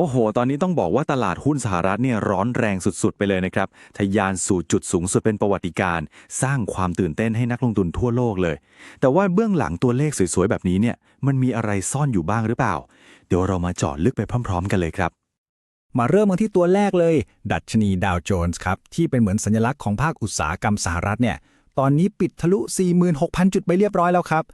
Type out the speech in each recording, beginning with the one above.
โอ้โห ตอนนี้ต้องบอกว่าตลาดหุ้นสหรัฐเนี่ยร้อนแรงสุดๆ ไปเลยนะครับ ทะยานสู่จุดสูงสุดเป็นประวัติการณ์สร้างความตื่นเต้นให้นักลงทุนทั่วโลกเลย แต่ว่าเบื้องหลังตัวเลขสวยๆ แบบนี้เนี่ย มันมีอะไรซ่อนอยู่บ้างหรือเปล่า เดี๋ยวเรามาเจาะลึกไปพร้อม ๆ กันเลยครับ มาเริ่มกันที่ตัวแรกเลย ดัชนีดาวโจนส์ครับ ที่เป็นเหมือนสัญลักษณ์ของภาคอุตสาหกรรมสหรัฐเนี่ย ตอนนี้ปิดทะลุ 46,000 จุดไปเรียบร้อยแล้วครับ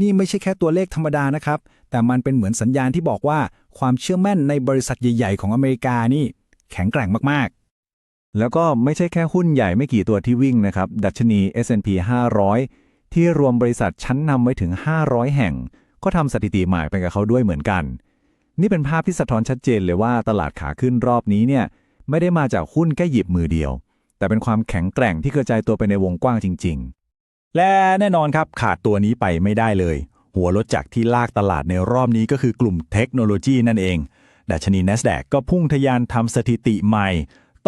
นี่ไม่ใช่แค่ตัวเลขธรรมดานะครับ แต่มันเป็นเหมือนสัญญาณที่บอกว่า ความเชื่อมั่นในบริษัทใหญ่ ๆ ของอเมริกานี่แข็งแกร่งมากๆ แล้วก็ไม่ใช่แค่หุ้นใหญ่ไม่กี่ตัวที่วิ่งนะครับ ดัชนี S&P 500 ที่รวมบริษัทชั้นนำไว้ถึง 500 แห่ง ก็ทำสถิติใหม่ไปกับเขาด้วยเหมือนกัน นี่เป็นภาพที่สะท้อนชัดเจนเลยว่าตลาดขาขึ้นรอบนี้เนี่ยไม่ได้มาจากหุ้นแค่หยิบมือเดียว แต่เป็นความแข็งแกร่งที่กระจายตัวไปในวงกว้างจริง ๆ และแน่นอนครับขาดตัวนี้ไปไม่ได้เลย หัวรถจักรที่ลากตลาดในรอบนี้ก็คือกลุ่มเทคโนโลยีนั่นเอง ดัชนี NASDAQ ก็พุ่งทะยานทำสถิติใหม่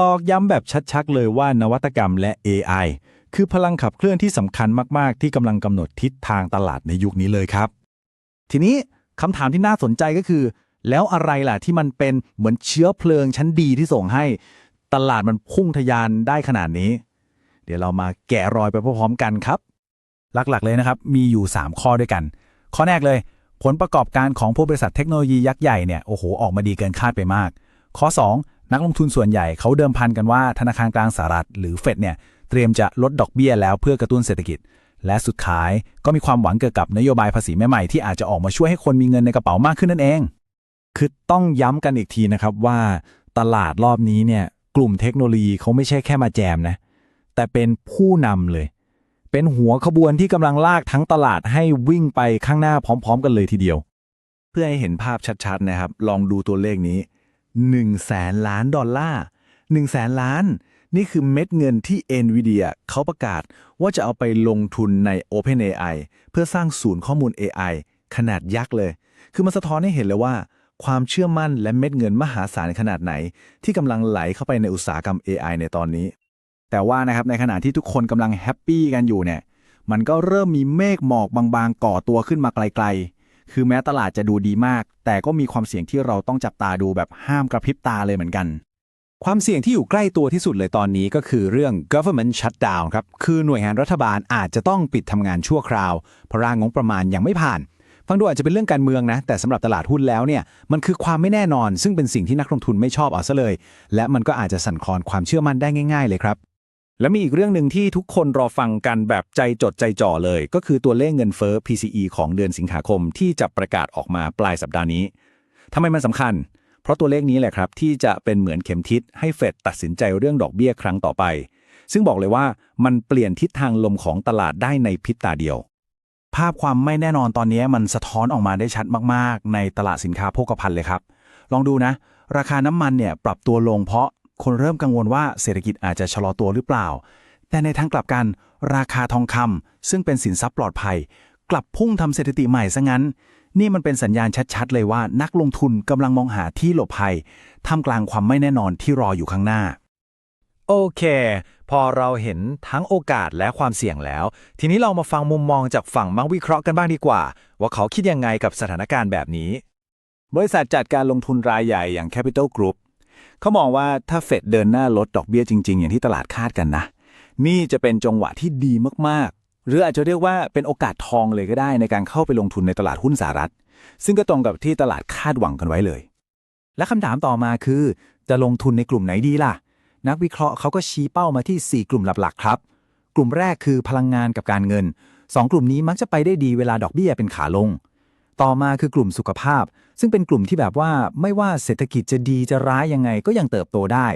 ตอกย้ำแบบชัดๆ เลยว่านวัตกรรมและ AI คือพลังขับเคลื่อนที่สำคัญมาก ๆ ที่กำลังกำหนดทิศทางตลาดในยุคนี้เลยครับ ทีนี้คำถามที่น่าสนใจก็คือ แล้วอะไรล่ะที่มันเป็นเหมือนเชื้อเพลิงชั้นดีที่ส่งให้ ตลาดมันพุ่งทะยานได้ขนาดนี้ เดี๋ยวเรามาแกะรอยไปพร้อมๆกันครับ หลักๆเลยนะครับ มีอยู่ 3 ข้อด้วยกัน ข้อแรกเลย ผลประกอบการของพวกบริษัทเทคโนโลยียักษ์ใหญ่เนี่ยโอ้โหออกมาดีเกินคาดไปมาก ข้อ 2 นักลงทุนส่วนใหญ่เขาเดิมพันกันว่าธนาคารกลางสหรัฐหรือเฟดเนี่ยเตรียมจะลดดอกเบี้ยแล้วเพื่อกระตุ้นเศรษฐกิจ และสุดท้ายก็มีความหวังเกี่ยวกับนโยบายภาษีใหม่ๆที่อาจจะออกมาช่วยให้คนมีเงินในกระเป๋ามากขึ้นนั่นเอง คือต้องย้ำกันอีกทีนะครับว่าตลาดรอบนี้เนี่ยกลุ่มเทคโนโลยีเขาไม่ใช่แค่มาแจมนะแต่เป็นผู้นำเลย เป็นหัวขบวนที่กำลังลากทั้งตลาดให้วิ่งไปข้างหน้าพร้อม ๆ กันเลยทีเดียว เพื่อให้เห็นภาพชัดๆนะครับ ลองดูตัวเลขนี้1แสนล้านดอลลาร์1แสนล้าน นี่คือเม็ดเงินที่ NVIDIA เขาประกาศว่าจะเอาไปลงทุนใน OpenAI เพื่อสร้างศูนย์ข้อมูล AI ขนาดยักษ์เลย คือมันสะท้อนให้เห็นเลยว่า ความเชื่อมั่นและเม็ดเงินมหาศาลขนาดไหน ที่กำลังไหลเข้าไปในอุตสาหกรรม AI ในตอนนี้ แต่ว่านะครับในขณะที่ทุกคนกำลังแฮปปี้กันอยู่เนี่ย มันก็เริ่มมีเมฆหมอกบางๆ ก่อตัวขึ้นมาไกล ๆ คือแม้ตลาดจะดูดีมาก แต่ก็มีความเสี่ยงที่เราต้องจับตาดูแบบห้ามกระพริบตาเลยเหมือนกัน ความเสี่ยงที่อยู่ใกล้ตัวที่สุดเลยตอนนี้ก็คือเรื่อง government shutdown ครับ คือหน่วยงานรัฐบาลอาจจะต้องปิดทำงานชั่วคราว เพราะร่างงบประมาณยังไม่ผ่านฟังดูอาจจะเป็นเรื่องการเมืองนะ แต่สำหรับตลาดหุ้นแล้วเนี่ย มันคือความไม่แน่นอน ซึ่งเป็นสิ่งที่นักลงทุนไม่ชอบเอาซะเลย และมันก็อาจจะสั่นคลอนความเชื่อมั่นได้ง่าย ๆ เลยครับ และมีอีกเรื่องหนึ่งที่ทุกคนรอฟังกันแบบใจจดใจจ่อเลย ก็คือตัวเลขเงินเฟ้อ PCE ของเดือนสิงหาคมที่จะประกาศออกมาปลายสัปดาห์นี้ทำไมมันสำคัญ เพราะตัวเลขนี้แหละครับ ที่จะเป็นเหมือนเข็มทิศให้เฟดตัดสินใจเรื่องดอกเบี้ยครั้งต่อไป ซึ่งบอกเลยว่ามันเปลี่ยนทิศทางลมของตลาดได้ในพริบตาเดียว ภาพความไม่แน่นอนตอนนี้มันสะท้อนออกมาได้ชัดมาก ๆ ในตลาดสินค้าโภคภัณฑ์เลยครับ ลองดูนะ ราคาน้ำมันเนี่ยปรับตัวลงเพราะ คนเริ่มกังวลว่าเศรษฐกิจอาจจะชะลอตัวหรือเปล่า แต่ในทางกลับกันราคาทองคำซึ่งเป็นสินทรัพย์ปลอดภัย กลับพุ่งทำสถิติใหม่ซะงั้น นี่มันเป็นสัญญาณชัดๆ เลยว่านักลงทุนกำลังมองหาที่หลบภัยท่ามกลางความไม่แน่นอนที่รออยู่ข้างหน้า โอเค พอเราเห็นทั้งโอกาสและความเสี่ยงแล้ว ทีนี้เรามาฟังมุมมองจากฝั่งมักวิเคราะห์กันบ้างดีกว่า ว่าเขาคิดยังไงกับสถานการณ์แบบนี้ บริษัทจัดการลงทุนรายใหญ่อย่าง Capital Group เขามองว่าถ้าเฟดเดินหน้าลดดอกเบี้ยจริง ๆ อย่างที่ตลาดคาดกันนะ นี่จะเป็นจังหวะที่ดีมากๆ หรืออาจจะเรียกว่าเป็นโอกาสทองเลยก็ได้ในการเข้าไปลงทุนในตลาดหุ้นสหรัฐ ซึ่งก็ตรงกับที่ตลาดคาดหวังกันไว้เลย และคำถามต่อมาคือ จะลงทุนในกลุ่มไหนดีล่ะ นักวิเคราะห์เขาก็ชี้เป้ามาที่ 4 กลุ่มหลักๆครับ กลุ่มแรกคือพลังงานกับการเงิน 2 กลุ่มนี้มักจะไปได้ดีเวลาดอกเบี้ยเป็นขาลง ต่อมาคือกลุ่มสุขภาพ ซึ่งเป็นกลุ่มที่แบบว่าไม่ว่าเศรษฐกิจจะดีจะร้ายยังไงก็ยังเติบโตได้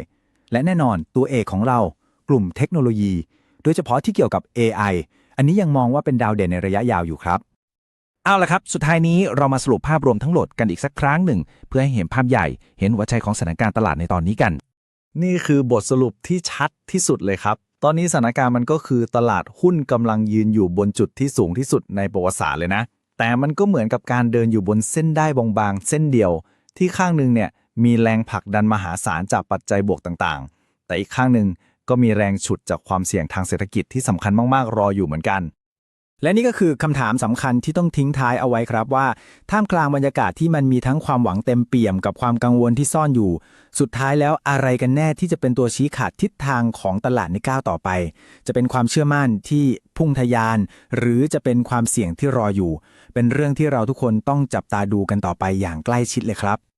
และแน่นอนตัวเอกของเรา กลุ่มเทคโนโลยี โดยเฉพาะที่เกี่ยวกับ AI อันนี้ยังมองว่าเป็นดาวเด่นในระยะยาวอยู่ครับ เอาละครับ สุดท้ายนี้เรามาสรุปภาพรวมทั้งหมดกันอีกสักครั้งหนึ่ง เพื่อให้เห็นภาพใหญ่ เห็นหัวใจของสถานการณ์ตลาดในตอนนี้กัน นี่คือบทสรุปที่ชัดที่สุดเลยครับ ตอนนี้สถานการณ์มันก็คือตลาดหุ้นกำลังยืนอยู่บนจุดที่สูงที่สุดในประวัติศาสตร์เลยนะ แต่มันก็เหมือนกับการเดินอยู่บนเส้นได้บางๆ เส้นเดียว ที่ข้างหนึ่งเนี่ยมีแรงผลักดันมหาศาลจากปัจจัยบวกต่างๆ แต่อีกข้างหนึ่งก็มีแรงฉุดจากความเสี่ยงทางเศรษฐกิจที่สำคัญมากๆ รออยู่เหมือนกัน และนี่ก็คือคำถามสำคัญที่ต้องทิ้งท้ายเอาไว้ครับว่า ท่ามกลางบรรยากาศที่มันมีทั้งความหวังเต็มเปี่ยมกับความกังวลที่ซ่อนอยู่ สุดท้ายแล้วอะไรกันแน่ที่จะเป็นตัวชี้ขาดทิศทางของตลาดในก้าวต่อไป จะเป็นความเชื่อมั่นที่พุ่งทะยาน หรือจะเป็นความเสี่ยงที่รออยู่ เป็นเรื่องที่เราทุกคนต้องจับตาดูกันต่อไปอย่างใกล้ชิดเลยครับ